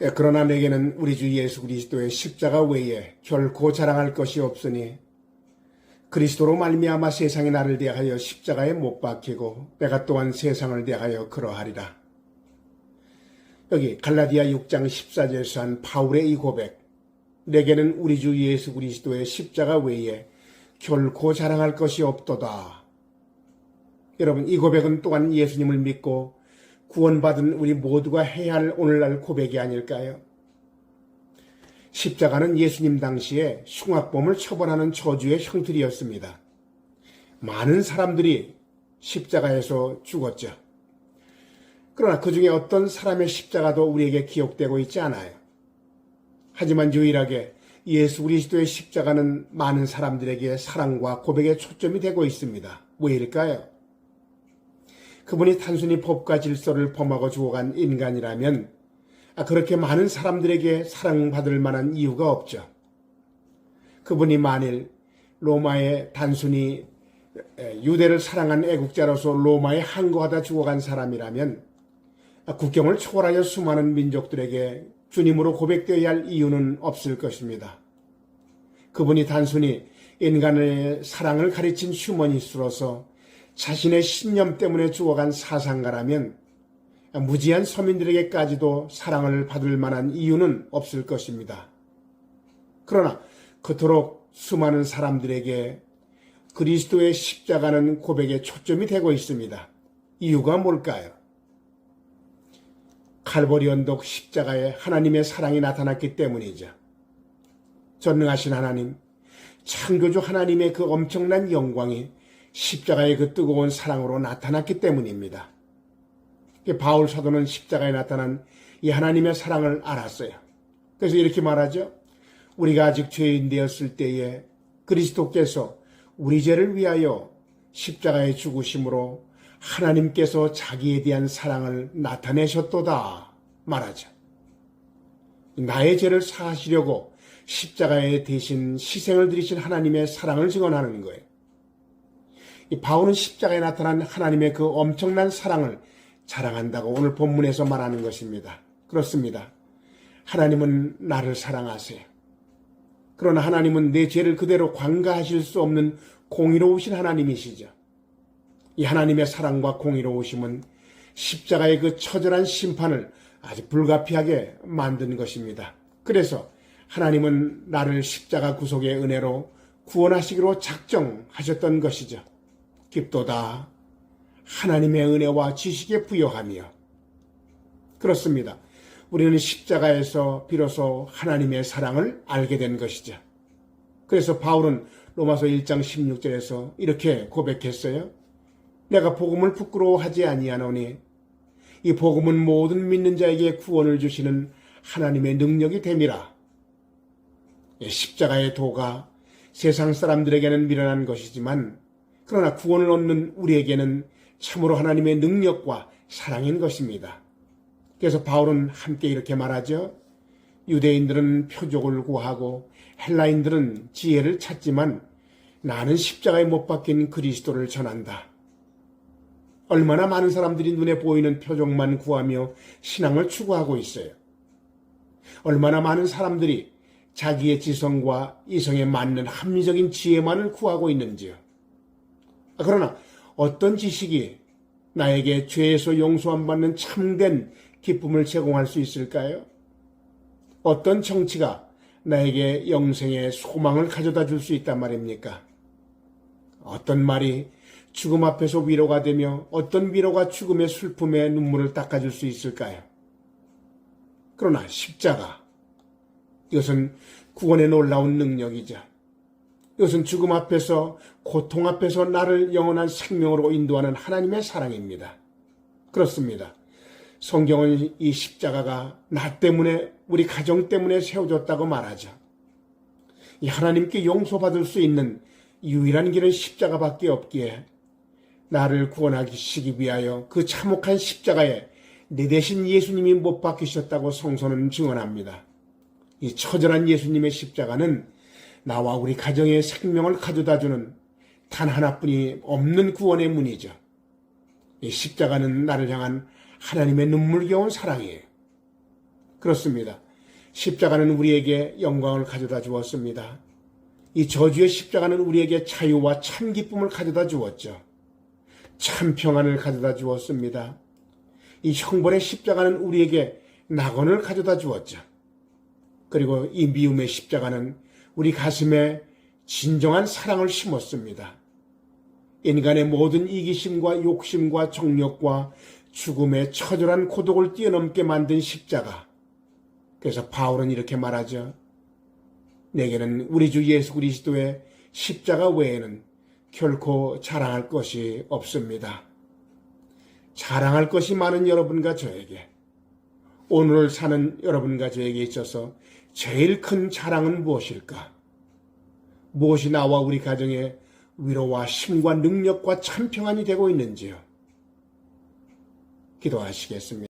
예, 그러나 내게는 우리 주 예수 그리스도의 십자가 외에 결코 자랑할 것이 없으니 그리스도로 말미암아 세상이 나를 대하여 십자가에 못 박히고 내가 또한 세상을 대하여 그러하리라. 여기 갈라디아 6장 14절에서 한 바울의 이 고백. 내게는 우리 주 예수 그리스도의 십자가 외에 결코 자랑할 것이 없도다. 여러분, 이 고백은 또한 예수님을 믿고 구원받은 우리 모두가 해야 할 오늘날 고백이 아닐까요? 십자가는 예수님 당시에 흉악범을 처벌하는 저주의 형틀이었습니다. 많은 사람들이 십자가에서 죽었죠. 그러나 그 중에 어떤 사람의 십자가도 우리에게 기억되고 있지 않아요. 하지만 유일하게 예수 그리스도의 십자가는 많은 사람들에게 사랑과 고백의 초점이 되고 있습니다. 왜일까요? 그분이 단순히 법과 질서를 범하고 죽어간 인간이라면 아, 그렇게 많은 사람들에게 사랑받을 만한 이유가 없죠. 그분이 만일 로마에 단순히 유대를 사랑한 애국자로서 로마에 항거하다 죽어간 사람이라면 아, 국경을 초월하여 수많은 민족들에게 주님으로 고백되어야 할 이유는 없을 것입니다. 그분이 단순히 인간의 사랑을 가르친 휴머니스트로서 자신의 신념 때문에 죽어간 사상가라면 무지한 서민들에게까지도 사랑을 받을 만한 이유는 없을 것입니다. 그러나 그토록 수많은 사람들에게 그리스도의 십자가는 고백에 초점이 되고 있습니다. 이유가 뭘까요? 칼보리 언덕 십자가에 하나님의 사랑이 나타났기 때문이죠. 전능하신 하나님, 창조주 하나님의 그 엄청난 영광이 십자가의 그 뜨거운 사랑으로 나타났기 때문입니다. 바울 사도는 십자가에 나타난 이 하나님의 사랑을 알았어요. 그래서 이렇게 말하죠. 우리가 아직 죄인 되었을 때에 그리스도께서 우리 죄를 위하여 십자가에 죽으심으로 하나님께서 자기에 대한 사랑을 나타내셨도다 말하죠. 나의 죄를 사하시려고 십자가에 대신 희생을 드리신 하나님의 사랑을 증언하는 거예요. 이 바울은 십자가에 나타난 하나님의 그 엄청난 사랑을 자랑한다고 오늘 본문에서 말하는 것입니다. 그렇습니다. 하나님은 나를 사랑하세요. 그러나 하나님은 내 죄를 그대로 관가하실 수 없는 공의로우신 하나님이시죠. 이 하나님의 사랑과 공의로우심은 십자가의 그 처절한 심판을 아주 불가피하게 만든 것입니다. 그래서 하나님은 나를 십자가 구속의 은혜로 구원하시기로 작정하셨던 것이죠. 깊도다 하나님의 은혜와 지식에 부여하며 그렇습니다. 우리는 십자가에서 비로소 하나님의 사랑을 알게 된 것이죠. 그래서 바울은 로마서 1장 16절에서 이렇게 고백했어요. 내가 복음을 부끄러워하지 아니하노니 이 복음은 모든 믿는 자에게 구원을 주시는 하나님의 능력이 됨이라. 예, 십자가의 도가 세상 사람들에게는 미련한 것이지만 그러나 구원을 얻는 우리에게는 참으로 하나님의 능력과 사랑인 것입니다. 그래서 바울은 함께 이렇게 말하죠. 유대인들은 표적을 구하고 헬라인들은 지혜를 찾지만 나는 십자가에 못 박힌 그리스도를 전한다. 얼마나 많은 사람들이 눈에 보이는 표적만 구하며 신앙을 추구하고 있어요. 얼마나 많은 사람들이 자기의 지성과 이성에 맞는 합리적인 지혜만을 구하고 있는지요. 그러나 어떤 지식이 나에게 죄에서 용서함 받는 참된 기쁨을 제공할 수 있을까요? 어떤 정치가 나에게 영생의 소망을 가져다 줄 수 있단 말입니까? 어떤 말이 죽음 앞에서 위로가 되며 어떤 위로가 죽음의 슬픔에 눈물을 닦아줄 수 있을까요? 그러나 십자가, 이것은 구원의 놀라운 능력이자 이것은 죽음 앞에서 고통 앞에서 나를 영원한 생명으로 인도하는 하나님의 사랑입니다. 그렇습니다. 성경은 이 십자가가 나 때문에 우리 가정 때문에 세워졌다고 말하죠. 이 하나님께 용서받을 수 있는 유일한 길은 십자가밖에 없기에 나를 구원하시기 위하여 그 참혹한 십자가에 내 대신 예수님이 못 박히셨다고 성서는 증언합니다. 이 처절한 예수님의 십자가는 나와 우리 가정의 생명을 가져다 주는 단 하나뿐이 없는 구원의 문이죠. 이 십자가는 나를 향한 하나님의 눈물겨운 사랑이에요. 그렇습니다. 십자가는 우리에게 영광을 가져다 주었습니다. 이 저주의 십자가는 우리에게 자유와 참 기쁨을 가져다 주었죠. 참 평안을 가져다 주었습니다. 이 형벌의 십자가는 우리에게 낙원을 가져다 주었죠. 그리고 이 미움의 십자가는 우리 가슴에 진정한 사랑을 심었습니다. 인간의 모든 이기심과 욕심과 정력과 죽음의 처절한 고독을 뛰어넘게 만든 십자가. 그래서 바울은 이렇게 말하죠. 내게는 우리 주 예수 그리스도의 십자가 외에는 결코 자랑할 것이 없습니다. 자랑할 것이 많은 여러분과 저에게, 오늘을 사는 여러분과 저에게 있어서 제일 큰 자랑은 무엇일까? 무엇이 나와 우리 가정에 위로와 힘과 능력과 참 평안이 되고 있는지요? 기도하시겠습니다.